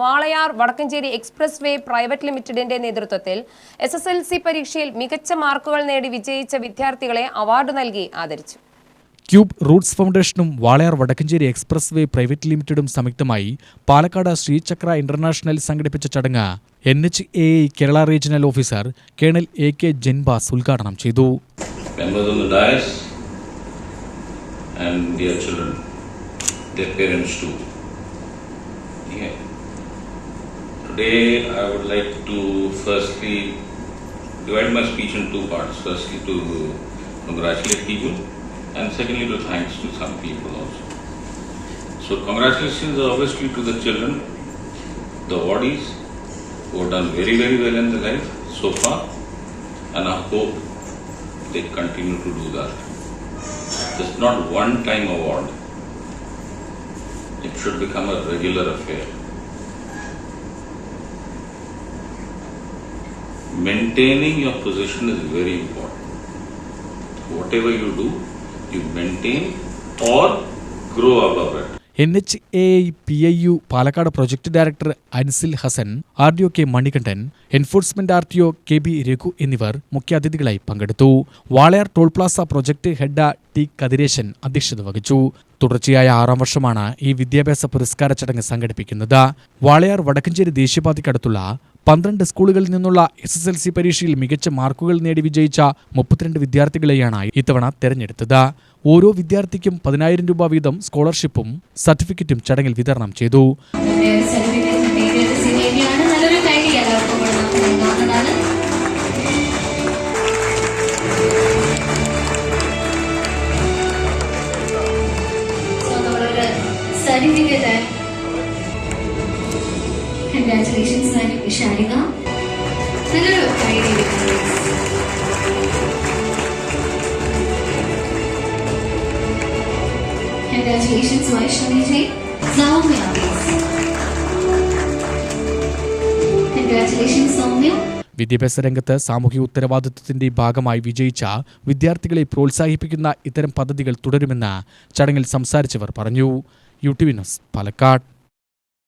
Walayar Vadakkanchery express way private ലിമിറ്റഡിന്റെ നേതൃത്വത്തിൽ S S L C പരീക്ഷയിൽ മികച്ച മാർക്കുകൾ നേടി വിജയിച്ച വിദ്യാർത്ഥികളെ അവാർഡ് നൽകി ആദരിച്ചു cube roots ഫൗണ്ടേഷനും Walayar Vadakkanchery express way private ലിമിറ്റഡും സംയുക്തമായി പാലക്കാട് ശ്രീചക്ര ഇന്റർനാഷണൽ സംഘടിപ്പിച്ച ചടങ്ങ് N H A Kerala regional officer colonel A K Jenbas ഉദ്ഘാടനം ചെയ്തു and their children, their parents too. Yeah. Today, I would like to firstly divide my speech in two parts. Firstly, to congratulate people, and secondly, to thanks to some people also. So, congratulations obviously to the children, the awardees who have done very, very well in their life so far, and I hope they continue to do that. It's not one time award. It should become a regular affair. Maintaining your position is very important. Whatever you do, you maintain or grow above it. N H A P I U Palakkad project director Ansil Hasan R D O K Manikandan enforcement R T O K B Raghu എന്നിവർ മുഖ്യാതിഥികളായി പങ്കെടുത്തു Walayar toll plaza project head T Kathiresan അധ്യക്ഷത വഹിച്ചു തുടർച്ചയായ ആറാം വർഷമാണ് ഈ വിദ്യാഭ്യാസ പുരസ്കാര ചടങ്ങ് സംഘടിപ്പിക്കുന്നത് വാളയാർ വടക്കഞ്ചേരി ദേശീയപാതയ്ക്കടുത്തുള്ള പന്ത്രണ്ട് സ്കൂളുകളിൽ നിന്നുള്ള എസ് എസ് എൽ സി പരീക്ഷയിൽ മികച്ച മാർക്കുകൾ നേടി വിജയിച്ച മുപ്പത്തിരണ്ട് വിദ്യാർത്ഥികളെയാണ് ഇത്തവണ തെരഞ്ഞെടുത്തത്. ഓരോ വിദ്യാർത്ഥിക്കും പതിനായിരം രൂപ വീതം സ്കോളർഷിപ്പും സർട്ടിഫിക്കറ്റും ചടങ്ങിൽ വിതരണം ചെയ്തു. നല്ലൊരു idea Congratulations, Vaishnavi Jay Soumya please. Soumya. വിദ്യാഭ്യാസ രംഗത്ത് സാമൂഹിക ഉത്തരവാദിത്വത്തിന്റെ ഭാഗമായി വിജയിച്ച വിദ്യാർത്ഥികളെ പ്രോത്സാഹിപ്പിക്കുന്ന ഇത്തരം പദ്ധതികൾ തുടരുമെന്ന് ചടങ്ങിൽ സംസാരിച്ചവർ പറഞ്ഞു. U T Palakkad.